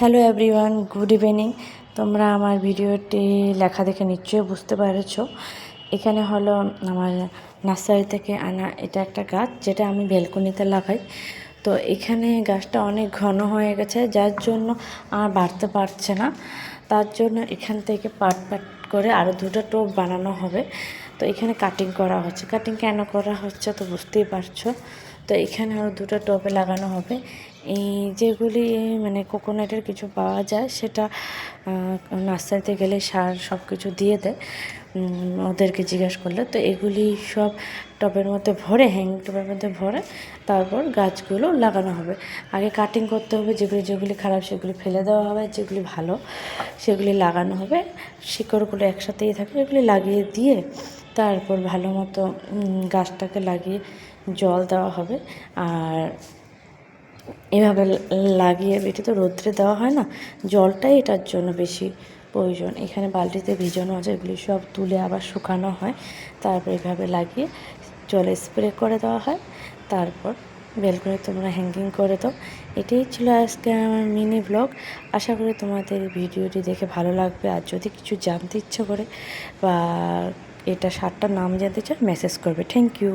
Hello everyone good evening তোমরা আমার ভিডিওটি লেখা দেখে নিশ্চয়ই বুঝতে পেরেছ। এখানে হলো আমার নার্সারি থেকে আনা এটা একটা গাছ, যেটা আমি বেলকনিতে লাগাই। তো এখানে গাছটা অনেক ঘন হয়ে গেছে, যার জন্য আমার বাড়তে পারছে না। তার জন্য এখান থেকে পাট পাট করে আরও দুটো টোপ বানানো হবে। তো এখানে কাটিং করা হচ্ছে। কাটিং কেন করা হচ্ছে তো বুঝতেই পারছ। তো এখানে আরও দুটো টবে লাগানো হবে। এই যেগুলি মানে কোকোনাটের কিছু পাওয়া যায়, সেটা নার্সারিতে গেলে সার সব কিছু দিয়ে। দেয় ওদেরকে জিজ্ঞেস করলে, তো এগুলি সব টবের মধ্যে ভরে হ্যাং টবের মধ্যে ভরে, তারপর গাছগুলো লাগানো হবে। আগে কাটিং করতে হবে, যেগুলি যেগুলি খারাপ, সেগুলি ফেলে দেওয়া হবে, যেগুলি ভালো, সেগুলি লাগানো হবে। শিকড়গুলো একসাথেই থাকবে, এগুলি লাগিয়ে দিয়ে তারপর ভালো মতো গাছটাকে লাগিয়ে জল দেওয়া হবে। আর এভাবে লাগিয়ে এটি তো রোদ্রে দেওয়া হয় না? জলটাই এটার জন্য বেশি প্রয়োজন। এখানে বালতিতে ভিজানো আছে, এগুলি সব তুলে আবার শুকানো হয়। তারপর এভাবে লাগিয়ে জলে স্প্রে করে দেওয়া হয়। তারপর বেল করে তোমরা হ্যাঙ্গিং করে দাও। এটাই ছিল আজকে আমার মিনি ব্লগ আশা করি তোমাদের ভিডিওটি দেখে ভালো লাগবে। আর যদি কিছু জানতে ইচ্ছে করে বা এটা সারটার নাম জানতে চাও মেসেজ করবে। Thank you